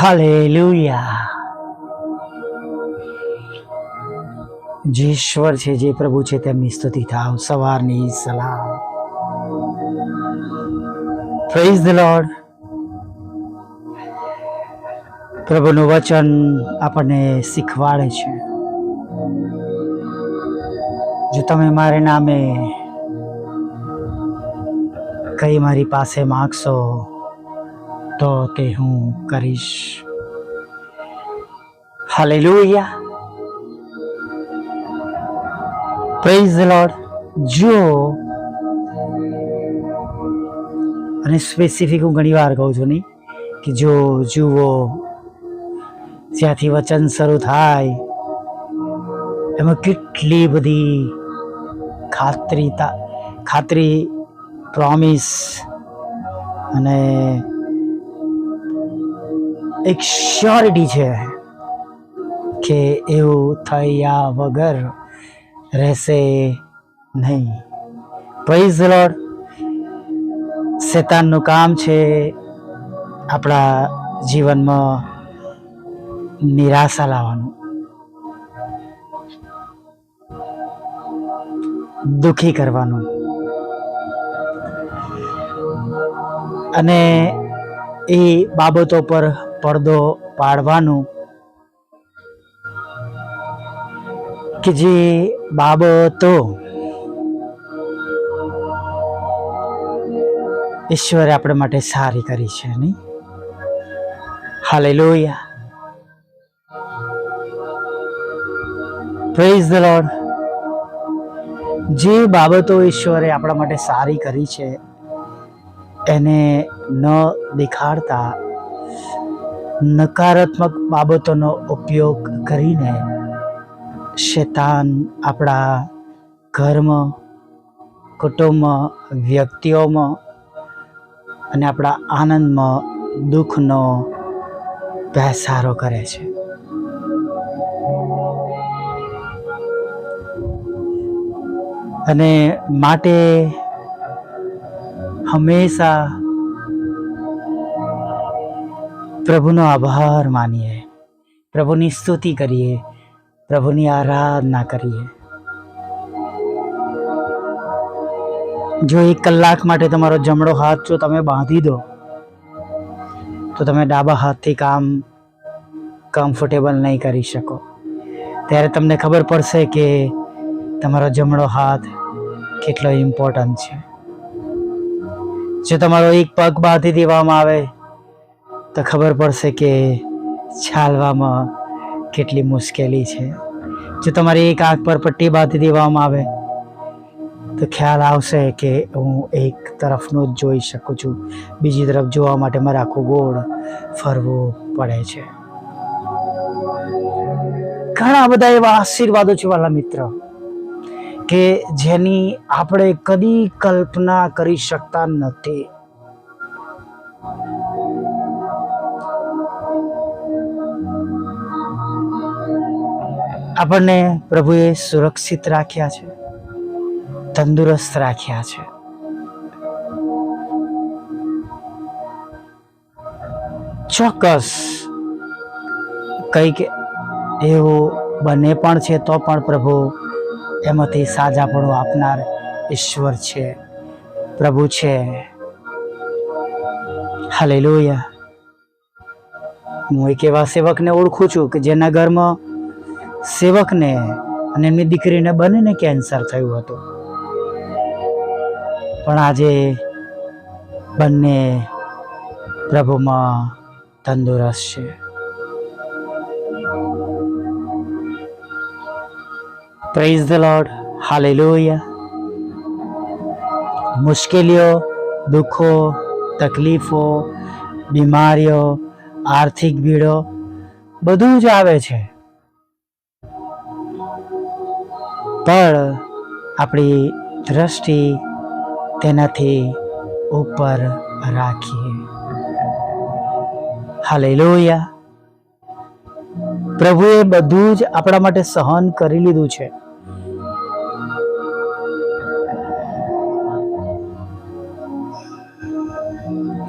Hallelujah. જે ઈશ્વર છે, જે પ્રભુ છે, તેમની સ્તુતિ થાવ, સવારની સલામ. પ્રેઝ ધ લોર્ડ પ્રભુનું વચન આપણને શીખવાડે છે. જો તમે મારે નામે કઈ મારી પાસે માગશો તો તે હું કરીશ? હાલેલુયા પ્રેઝ લોર્ડ જો અને સ્પેસિફિક હું ઘણી વાર કહું છું નહીં, કે જો જુઓ, જ્યાંથી વચન શરૂ થાય, એમાં કેટલી બધી ખાતરીતા ખાતરી પ્રોમિસ અને એક શ્યોરિટી છે કે એવું થયા વગર રહેશે નહીં. પ્રેઝ લોડ શેતાનનું કામ છે આપણા જીવનમાં નિરાશા લાવવાનું. દુખી કરવાનું. અને એ બાબતો પર પડદો પાડવાનું કે જે બાબતો ઈશ્વરે આપણે માટે સારી કરી છે, નહીં? હાલેલુયા પ્રેઝ ધ લોર્ડ જે બાબતો ઈશ્વરે આપણા માટે સારી કરી છે, એને ન દેખાડતા નકારાત્મક બાબતોનો ઉપયોગ કરીને શેતાન આપણા ઘરમાં કુટુંબમાં વ્યક્તિઓમાં અને આપણા આનંદમાં દુઃખનો પહેસારો કરે છે. અને માટે હંમેશા પ્રભુનો આભાર માનીએ. પ્રભુની સ્તુતિ કરીએ. પ્રભુની આરાધના કરીએ. જો એક કલાક માટે તમારો જમણો હાથ જો તમે બાંધી દો, તો તમે ડાબા હાથથી કામ કમ્ફર્ટેબલ નહીં કરી શકો. ત્યારે તમને ખબર પડશે કે તમારો જમણો હાથ કેટલો ઇમ્પોર્ટન્ટ છે. જો તમારો એક પગ બાંધી દેવામાં આવે તો ખબર પડશે કે છાલવામાં કેટલી મુશ્કેલી છે. જો તમારી એક આંખ પર પટ્ટી બાંધી દેવામાં આવે, તો ખ્યાલ આવશે કે હું એક તરફનું જ જોઈ શકું છું. બીજી તરફ જોવા માટે મારે આખું ગોળ ફરવું પડે છે. ઘણા બધા એવા આશીર્વાદો છે વાલા મિત્ર, કે જેની આપણે કદી કલ્પના કરી શકતા નથી. આપણને પ્રભુએ સુરક્ષિત રાખ્યા છે, તંદુરસ્ત રાખ્યા છે. ચોક્કસ. કંઈક એવું બને પણ છે તો પણ પ્રભુ એમાંથી સાજાપણું આપનાર ઈશ્વર છે, પ્રભુ છે. હાલેલુયા. હું એક એવા સેવકને ઓળખું છું કે જેના ઘરમાં સેવકને અને એમની દીકરીને બંનેને કેન્સર થયું હતું. પણ આજે બંને પ્રભુમાં તંદુરસ્ત છે. પ્રેઝ ધ લોર્ડ હાલે મુશ્કેલીઓ, દુઃખો, તકલીફો, બીમારીઓ, આર્થિક ભીડો બધું જ આવે છે. પણ આપણી દ્રષ્ટિ તેનાથી ઉપર રાખીએ. હાલેલુયા. પ્રભુએ બધું જ આપણા માટે સહન કરી લીધું છે.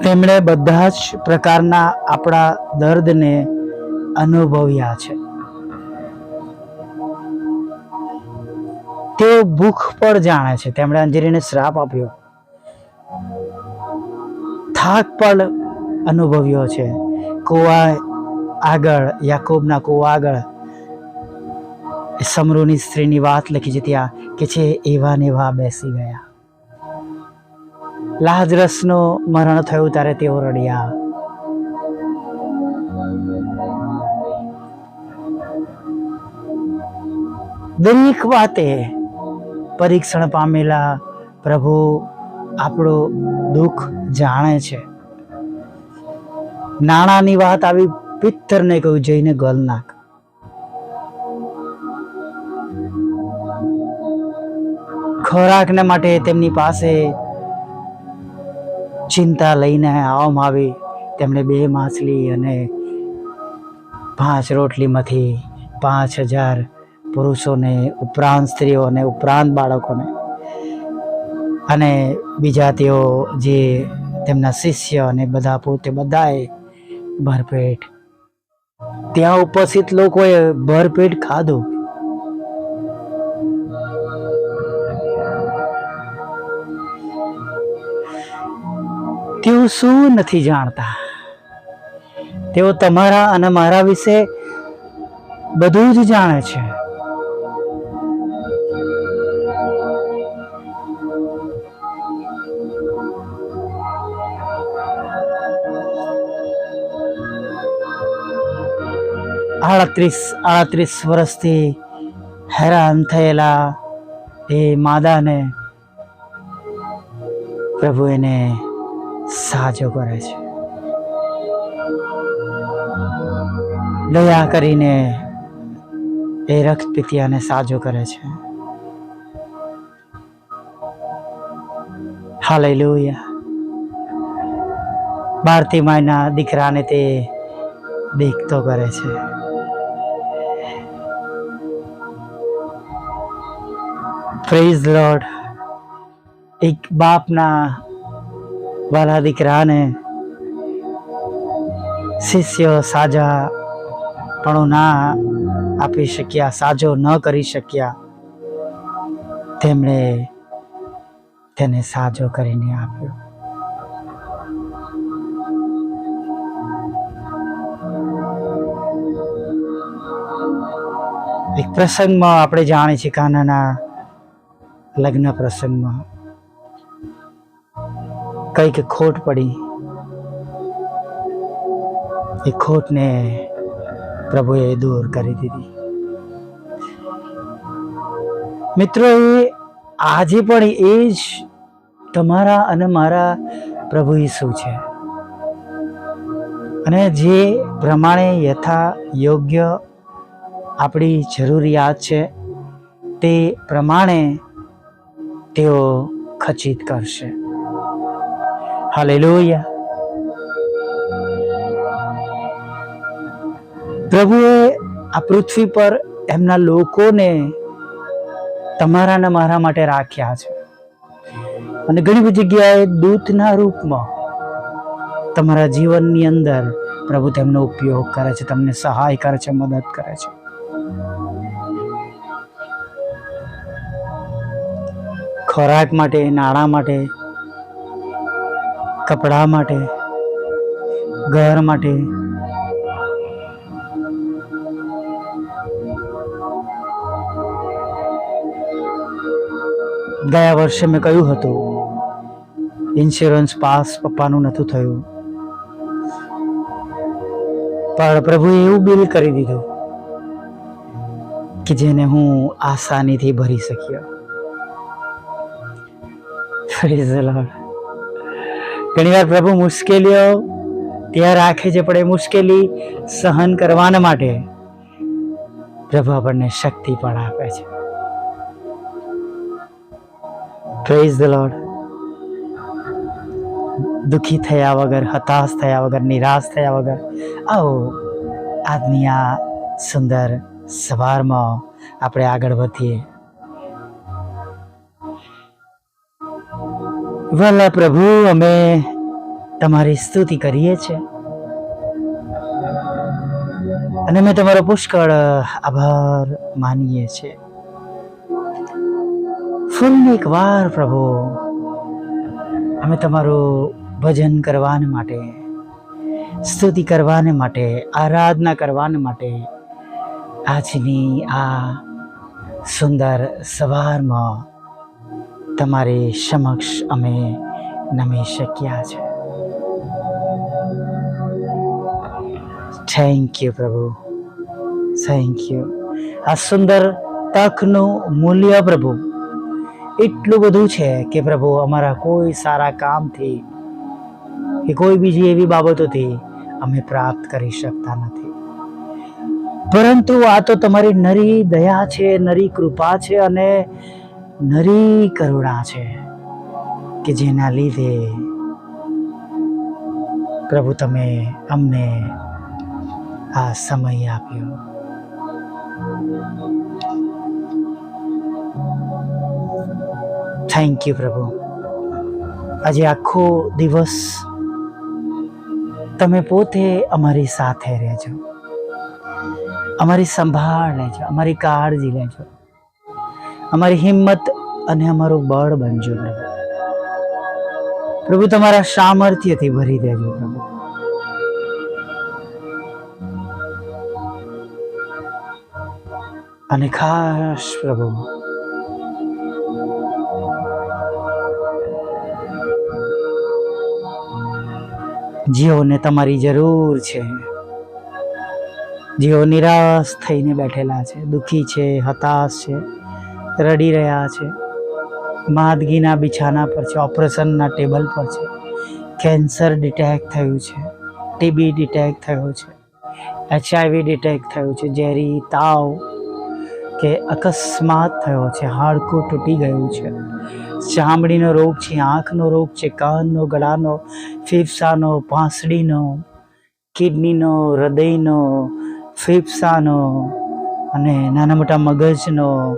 તેમણે બધા જ પ્રકારના આપણા દર્દને અનુભવ્યા છે. તેઓ ભૂખ પર જાણે છે. તેમણે અંજરીને શ્રાપ આપ્યો. થાક પણ અનુભવ્યો છે. કુવા આગળ, યાકોબના કુવા આગળ સમરૂની સ્ત્રીની વાત લખી છે ત્યાં કે છે, એવા ને એવા બેસી ગયા. લાજરસનો મરણ થયું ત્યારે તેઓ રડ્યા. દરેક વાતે પરીક્ષણ પામેલા પ્રભુ આપણું દુઃખ જાણે છે. નાણાંની વાત આવી, પિત્તરને કહ્યું, જઈને ગલ નાખ. ખોરાકને માટે તેમની પાસે ચિંતા લઈને આવવામાં આવી, તેમણે બે માછલી અને પાંચ રોટલીમાંથી પાંચ હજાર પુરુષોને, ઉપરાંત સ્ત્રીઓને, ઉપરાંત બાળકોને. અને બીજા તેઓ જે તેમના શિષ્ય અને બધા પોતે બધાએ ભરપેટ. ત્યાં ઉપસ્થિત લોકોએ ભરપેટ ખાધું. તેઓ શું નથી જાણતા? તેઓ તમારા અને મારા વિશે બધું જ જાણે છે. આડત્રીસ આડત્રીસ વર્ષથી હેરાન થયેલા એ માદાને પ્રભુ એને સાજો કરે છે. દયા કરીને એ રક્તપિતિયાને સાજો કરે છે. હાલેલુયા. ભારતી માયના દીકરાને તે દેખતો કરે છે. પ્રેઝ લોર્ડ એક બાપના વાલા દીકરાને શિષ્ય સાજા પણ ના આપી શક્યા, સાજો ન કરી શક્યા. તેમણે તેને સાજો કરીને આપ્યો. એક પ્રસંગમાં આપણે જાણીએ છીએ કાનાના લગ્ન પ્રસંગમાં કંઈક ખોટ પડી. એ ખોટને પ્રભુએ દૂર કરી દીધી. મિત્રો, એ આજે પણ એ જ તમારા અને મારા પ્રભુ ઈસુ છે. અને જે પ્રમાણે યથા યોગ્ય આપણી જરૂરિયાત છે, તે પ્રમાણે તેઓ ખચિત કરશે. હાલેલુયા. પ્રભુએ આ પૃથ્વી પર એમના લોકોને તમારા ને મારા માટે રાખ્યા છે. અને ઘણી બધી જગ્યાએ દૂતના રૂપમાં તમારા જીવનની અંદર પ્રભુ તેમનો ઉપયોગ કરે છે, તમને સહાય કરે છે, મદદ કરે છે. ખોરાક માટે, નાણાં માટે, કપડાં માટે, ઘર માટે. ગયા વર્ષે મેં કહ્યું હતું ઇન્સ્યોરન્સ પાસ પપ્પાનું નહોતું થયું. પણ પ્રભુએ એવું બિલ કરી દીધું કે જેને હું આસાનીથી ભરી શક્યો. Praise વાર પ્રભુ મુશ્કેલીઓ ત્યાં રાખે છે, પણ એ મુશ્કેલી સહન કરવાના માટે પ્રભુ આપણને શક્તિ પણ આપે છે. પ્રેઝ ધ દુઃખી થયા વગર, હતાશ થયા વગર, નિરાશ થયા વગર, આવો આજની આ સુંદર સવારમાં આપણે આગળ વધીએ. વલ્લા પ્રભુ, અમે તમારી સ્તુતિ કરીએ છીએ. અને અમે તમારો પુષ્કળ આભાર માનીએ છીએ. ફરી એક વાર પ્રભુ, અમે તમારું ભજન કરવાને માટે, સ્તુતિ કરવાને માટે, આરાધના કરવાને માટે આજની આ સુંદર સવારમાં તમારી સમક્ષ અમે નમી શક્યા છે. થેન્ક યુ પ્રભુ. થેન્ક યુ આ સુંદર તકનું મૂલ્ય, પ્રભુ. એટલું બધું છે કે, પ્રભુ, અમારા કોઈ સારા કામથી કે, કોઈ બીજી એવી બાબતોથી અમે પ્રાપ્ત કરી શકતા નથી. પરંતુ આ તો તમારી નરી દયા છે, નરી કૃપા છે અને નરી કરુણા છે કે જેના લીધે પ્રભુ તમે અમને આ સમય આપ્યો. થેન્ક યુ પ્રભુ. આજે આખો દિવસ તમે પોતે અમારી સાથે રહેજો. અમારી સંભાળ લેજો, અમારી કાળજી લેજો. અમારી હિંમત અને અમારું બળ બનજો પ્રભુ. પ્રભુ, તમારા સામર્થ્યથી ભરી દેજો પ્રભુ. અને ખાસ પ્રભુ જેઓને તમારી જરૂર છે. જેઓ નિરાશ થઈને બેઠેલા છે, દુઃખી છે, હતાશ છે. રડી રહ્યા છે. માદગીના બિછાના પર છે, ઓપરેશનના ટેબલ પર છે. કેન્સર ડિટેક્ટ થયું છે, ટીબી ડિટેક્ટ થયું છે, એચઆઈવી ડિટેક્ટ થયું છે, ઝેરી તાવ કે અકસ્માત થયો છે, હાડકું તૂટી ગયું છે. ચામડીનો રોગ છે, આંખનો રોગ છે, કાનનો, ગળાનો, ફેફસાનો, પાંસડીનો, કિડનીનો, હૃદયનો, ફેફસાનો અને નાના મોટા મગજનો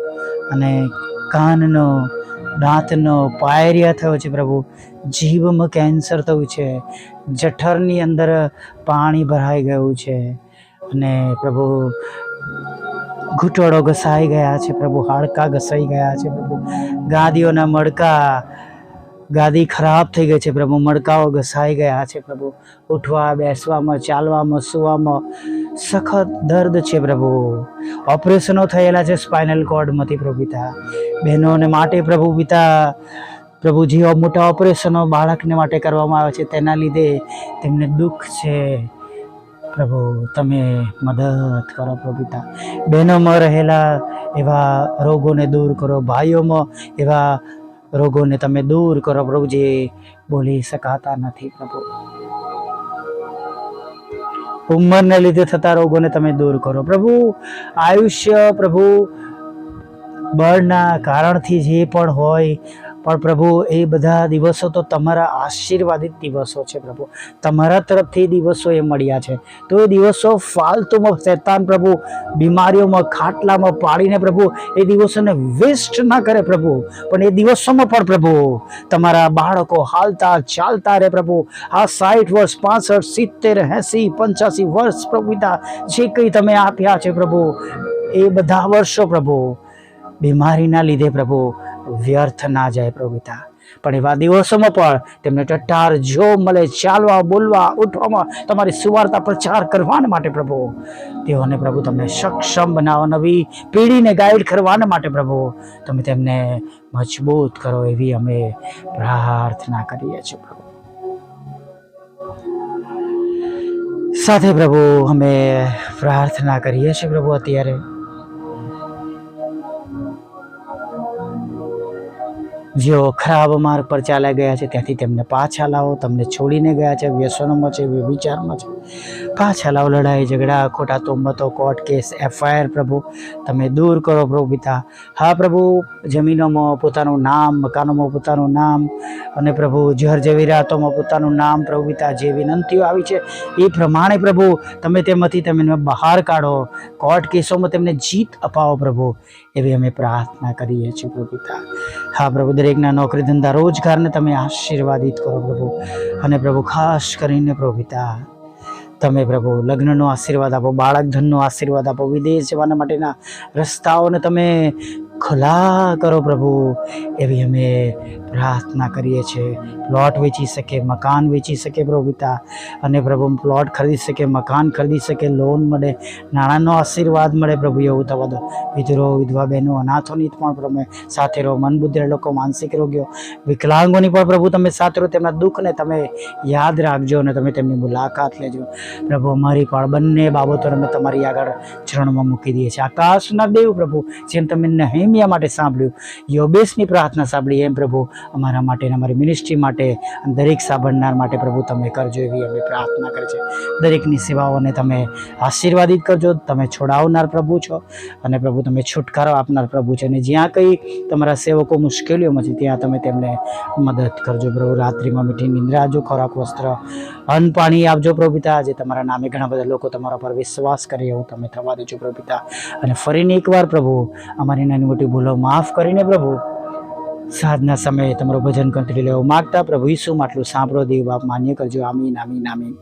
અને કાનનો, દાંતનો પાયરિયા થયો છે પ્રભુ. જીભમાં કેન્સર થયું છે. જઠરની અંદર પાણી ભરાઈ ગયું છે. અને પ્રભુ ઘૂંટોળો ઘસાઈ ગયા છે પ્રભુ, હાડકા ઘસાઈ ગયા છે પ્રભુ. ગાદીઓના મડકા ગાદી ખરાબ થઈ ગઈ છે પ્રભુ, મડકાઓ ઘસાઈ ગયા છે પ્રભુ. ઉઠવા, બેસવામાં, ચાલવામાં, સૂવામાં સખત દર્દ છે પ્રભુ. ઓપરેશનો થયેલા છે સ્પાઇનલ કોર્ડમાંથી પ્રભુ પિતા. બહેનોને માટે પ્રભુ પિતા. પ્રભુ જે મોટા ઓપરેશનો બાળકને માટે કરવામાં આવે છે. તેના લીધે તેમને દુઃખ છે. પ્રભુ, તમે મદદ કરો પ્રભુ પિતા. બહેનોમાં રહેલા એવા રોગોને દૂર કરો, ભાઈઓમાં એવા રોગોને તમે દૂર કરો પ્રભુ જે બોલી શકાતા નથી પ્રભુ. ઉંમરને લીધે થતા રોગોને તમે દૂર કરો પ્રભુ. આયુષ્ય પ્રભુ બળના કારણથી જે પણ હોય પણ પ્રભુ, એ બધા દિવસો તો તમારા આશીર્વાદિત દિવસો છે પ્રભુ. તમારા તરફથી દિવસો એ મળ્યા છે. તો એ દિવસો ફાલતુમાં શેતાન પ્રભુ, બીમારીઓમાં, ખાટલામાં પાડીને પ્રભુ, એ દિવસોને વેસ્ટ ના કરે પ્રભુ. પણ એ દિવસોમાં પણ પ્રભુ, તમારા બાળકો હાલતા ચાલતા રહે પ્રભુ. આ સાઠ વર્ષ, પાસઠ, સિત્તેર, એંસી, પંચ્યાસી વર્ષ પ્રભુતા જે કંઈ તમે આપ્યા છે પ્રભુ, એ બધા વર્ષો પ્રભુ, બીમારીના લીધે પ્રભુ વ્યર્થ ના જાય પ્રભુ પિતા પણ એવા દિવસોમાં પણ તેમને ટટ્ટાર જો મળે, ચાલવા, બોલવા, ઉઠવામાં તમારી સુવાર્તા પ્રચાર કરવાને માટે પ્રભુ. તેઓને પ્રભુ તમને સક્ષમ બનાવો, નવી પેઢીને ગાઈડ કરવાને માટે પ્રભુ. તમે તેમને મજબૂત કરો એવી અમે પ્રાર્થના કરીએ છીએ પ્રભુ. સાથે પ્રભુ અમે પ્રાર્થના કરીએ છીએ પ્રભુ અત્યારે. જેઓ ખરાબ માર્ગ પર ચાલ્યા ગયા છે, ત્યાંથી તેમને પાછા લાવો, તમને છોડીને ગયા છે, વ્યસનોમાં છે વિચારમાં છે. પાછા લાવો લડાઈ, ઝઘડા ખોટા તુંબતો કોર્ટ કેસ એફઆઈઆર પ્રભુ. તમે દૂર કરો પ્રભુ પિતા. હા પ્રભુ, જમીનોમાં પોતાનું નામ, મકાનોમાં પોતાનું નામ અને પ્રભુ જહર જેવી રાતોમાં પોતાનું નામ પ્રભુ પિતા, જે વિનંતીઓ આવી છે એ પ્રમાણે પ્રભુ, તમે તેમાંથી તેમને બહાર કાઢો. કોર્ટ કેસોમાં તેમને જીત અપાવો પ્રભુ. એવી અમે પ્રાર્થના કરીએ છીએ પ્રભુ પિતા. હા પ્રભુ, દરેકના નોકરી ધંધા રોજગારને તમે આશીર્વાદિત કરો પ્રભુ. અને પ્રભુ ખાસ કરીને પ્રભુ પિતા તમે પ્રભુ લગ્નનો આશીર્વાદ આપો બાળક ધનનો આશીર્વાદ આપો વિદેશ જવાના માટેના રસ્તાઓને તમે ખુલ્લા કરો પ્રભુ, એવી અમે પ્રાર્થના કરીએ છીએ. પ્લોટ વેચી શકે, મકાન વેચી શકે પ્રભુ પિતા. અને પ્રભુ પ્લોટ ખરીદી શકે, મકાન ખરીદી શકે લોન મળે, નાણાંનો આશીર્વાદ મળે પ્રભુ એવું થવા દો. વિધરો, વિધવા બહેનો, અનાથોની પણ પ્રભુ સાથે રહો. મન બુદ્ધિ લોકો, માનસિક રોગીઓ, વિકલાંગોની પણ પ્રભુ તમે સાથે રહો, તેમના દુઃખને તમે યાદ રાખજો અને તમે તેમની મુલાકાત લેજો. પ્રભુ, અમારી પણ બંને બાબતોને અમે તમારી આગળ ચરણમાં મૂકી દઈએ છીએ. આકાશના દેવ પ્રભુ, જેમ તમે નહેમિયા માટે સાંભળ્યું. યોબેશની પ્રાર્થના સાંભળી. એમ પ્રભુ, અમારા માટે અમારી મિનિસ્ટ્રી માટે દરેક સાંભળનાર માટે પ્રભુ તમે કરજો એવી અમે પ્રાર્થના કરી છે. દરેકની સેવાઓને તમે આશીર્વાદિત કરજો. તમે છોડાવનાર પ્રભુ છો અને પ્રભુ, તમે છુટકારો આપનાર પ્રભુ છે. અને જ્યાં કંઈ તમારા સેવકો મુશ્કેલીઓમાં છે ત્યાં તમે તેમને મદદ કરજો પ્રભુ. રાત્રિમાં મીઠી નિંદ્રા આપજો, ખોરાક, વસ્ત્ર, અન્ન પાણી આપજો પ્રભુ પિતા. આજે તમારા નામે ઘણા બધા લોકો તમારા પર વિશ્વાસ કરે એવું તમે થવા દેજો પ્રભુ અને ફરીને એકવાર પ્રભુ, અમારી નાની મોટી ભૂલો માફ કરીને પ્રભુ. સાંજના સમયે તમારું ભજન કંટ્રી લેવા માગતા પ્રભુ ઈસુમાં માટલું સાંભળો, દેવ બાપ માન્ય કરજો. આમીન આમીન આમીન.